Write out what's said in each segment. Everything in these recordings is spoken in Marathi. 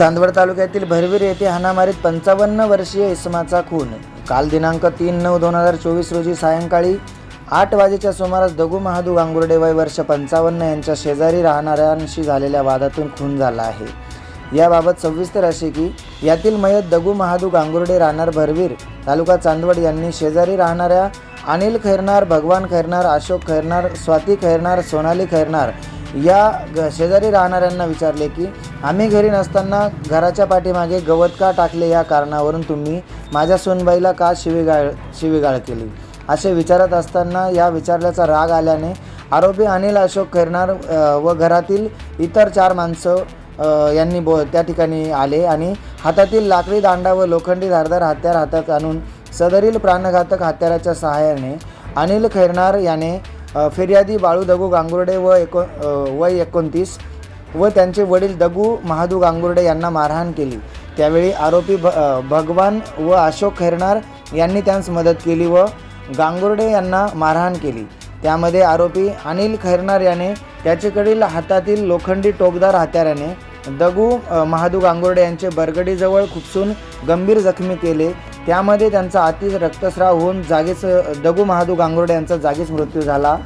चांदवड तालुक्यातील भरवीर येथे हाणामारीत पंचावन्न वर्षीय इसमाचा खून. काल दिनांक तीन नऊ दोन हजार चोवीस रोजी सायंकाळी आठ वाजेच्या सुमारास दगू महादू गांगुर्डे वय वर्ष पंचावन्न यांच्या शेजारी राहणाऱ्यांशी झालेल्या वादातून खून झाला आहे. याबाबत सविस्तर असे की यातील मयत दगू महादू गांगुर्डे राहणार भरवीर तालुका चांदवड यांनी शेजारी राहणाऱ्या अनिल खैरनार भगवान खैरनार अशोक खैरनार स्वाती खैरनार सोनाली खैरनार या ग शेजारी राहणाऱ्यांना विचारले की आम्ही घरी नसताना घराच्या पाठीमागे गवत का टाकले या कारणावरून तुम्ही माझ्या सोनबाईला का शिवीगाळ शिवीगाळ केली? असे विचारत असताना या विचारल्याचा राग आल्याने आरोपी अनिल अशोक खैरनार व घरातील इतर चार माणसं यांनी बो त्या ठिकाणी आले आणि हातातील लाकडी दांडा व लोखंडी धारदार हत्यार हातात आणून सदरील प्राणघातक हत्याराच्या सहाय्याने अनिल खैरनार याने फिर्यादी बाळू दगू गांगुर्डे व एको वय एकोणतीस व त्यांचे वडील दगू महादू गांगुर्डे यांना मारहाण केली. त्यावेळी आरोपी भ भगवान व अशोक खैरनार यांनी त्यांस मदत केली व गांगुर्डे यांना मारहाण केली. त्यामध्ये आरोपी अनिल खैरनार याने त्याच्याकडील हातातील लोखंडी टोकदार हत्याराने दगू महादू गांगुर्डे यांचे बरगडीजवळ खुपसून गंभीर जखमी केले त्यामध्ये त्यांचा अति रक्तस्राव होऊन जागीच दगू महादू गांगुर्डे यांचा जागीच मृत्यू झाला.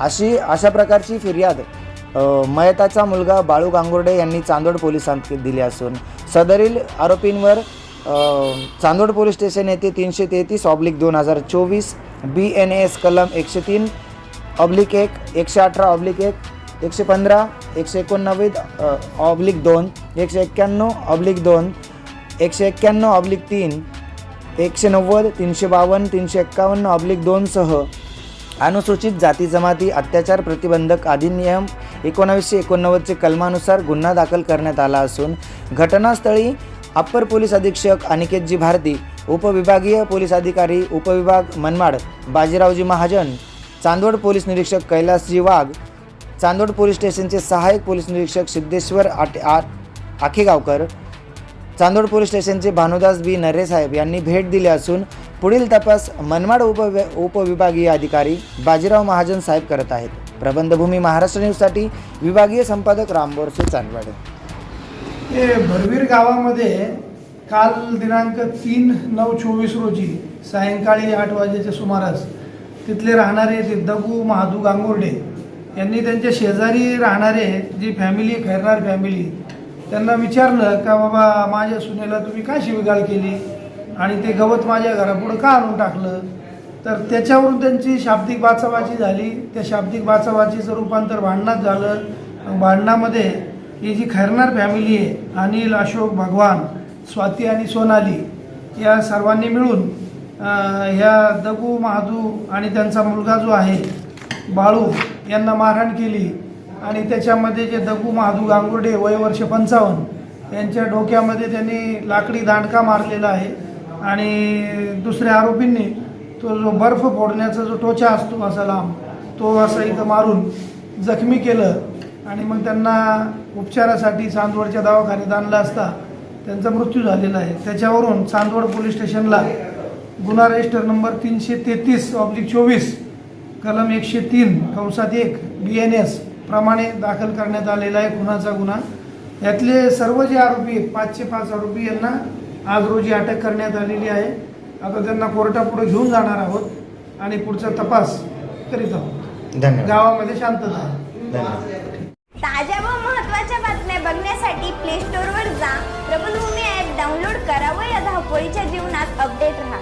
अशी अशा प्रकारची फिर्याद मयताचा मुलगा बाळू गांगुर्डे यांनी चांदोड पोलिसांत दिली असून सदरील आरोपींवर चांदोड पोलीस स्टेशन येथे तीनशे तेहतीस ऑब्लिक दोन हजार चोवीस बी एन एस कलम एकशे तीन ऑब्लिक एक एकशे अठरा ऑब्लिक एक एकशे पंधरा एकशे एकोणनव्वद ऑब्लिक दोन एकशे एक्क्याण्णव ऑब्लिक दोन एकशे एक्क्याण्णव ऑब्लिक तीन एकशे नव्वद तीनशे बावन्न तीनशे एक्कावन्न ऑब्लिक दोनसह अनुसूचित जाती जमाती अत्याचार प्रतिबंधक अधिनियम एकोणावीसशे एकोणनव्वदचे कलमानुसार गुन्हा दाखल करण्यात आला असून घटनास्थळी अप्पर पोलीस अधीक्षक अनिकेतजी भारती उपविभागीय पोलीस अधिकारी उपविभाग मनमाड बाजीरावजी महाजन चांदवड पोलीस निरीक्षक कैलासजी वाघ चांदवड पोलीस स्टेशनचे सहाय्यक पोलीस निरीक्षक सिद्धेश्वर आटे आ आखेगावकर चांदोड पोलीस स्टेशनचे भानुदास बी नर्रे साहेब यांनी भेट दिली असून पुढील तपास मनमाड उप उपविभागीय अधिकारी बाजीराव महाजन साहेब करत आहेत. प्रबंधभूमी महाराष्ट्र न्यूजसाठी विभागीय संपादक रामबोरसे चांदवाडे. हे भरवीर गावामध्ये काल दिनांक तीन नऊ चोवीस रोजी सायंकाळी आठ वाजेच्या सुमारास तिथले राहणारे सिद्धगू महादू गांगुर्डे यांनी त्यांच्या शेजारी राहणारे जी फॅमिली खैरनार फॅमिली त्यांना विचारलं का बाबा माझ्या सुनेला तुम्ही का शिवीगाळ केली? आणि ते गवत माझ्या घरापुढं का आणून टाकलं? तर त्याच्यावरून त्यांची शाब्दिक बाचाबाची झाली. त्या शाब्दिक बाचाबाचीचं रूपांतर भांडणात झालं. भांडणामध्ये ही जी खैरनार फॅमिली आहे अनिल अशोक भगवान स्वाती आणि सोनाली या सर्वांनी मिळून ह्या दगू महादू आणि त्यांचा मुलगा जो आहे बाळू यांना मारहाण केली. आणि त्याच्यामध्ये जे दगू महादू गांगुर्डे वय वर्ष पंचावन्न यांच्या डोक्यामध्ये त्यांनी लाकडी दांडका मारलेला आहे. आणि दुसऱ्या आरोपींनी तो जो बर्फ फोडण्याचा जो टोचा असतो असा लांब तो असा इथं मारून जखमी केलं. आणि मग त्यांना उपचारासाठी चांदवडच्या दवाखान्यात आणलं असता त्यांचा मृत्यू झालेला आहे. त्याच्यावरून चांदवड पोलीस स्टेशनला गुन्हा रजिस्टर नंबर तीनशे तेहतीस ऑब्लिक चोवीस कलम एकशे तीन कंसात एक बी एन एस प्रमाणे दाखल करण्यात आलेला आहे खुनाचा गुन्हा. यातले सर्व जे आरोपी आहेत पाचशे पाच आरोपी यांना आज रोजी अटक करण्यात आलेली आहे. आता त्यांना कोर्टापुढे घेऊन जाणार आहोत आणि पुढचा तपास करीत आहोत. धन्यवाद. गावामध्ये शांतता ताज्या व महत्त्वाच्या बातम्या बघण्यासाठी प्ले स्टोअरवर जा. प्रबलभूमी ॲप डाउनलोड करा व या धावपळीच्या जीवनात अपडेट राहा.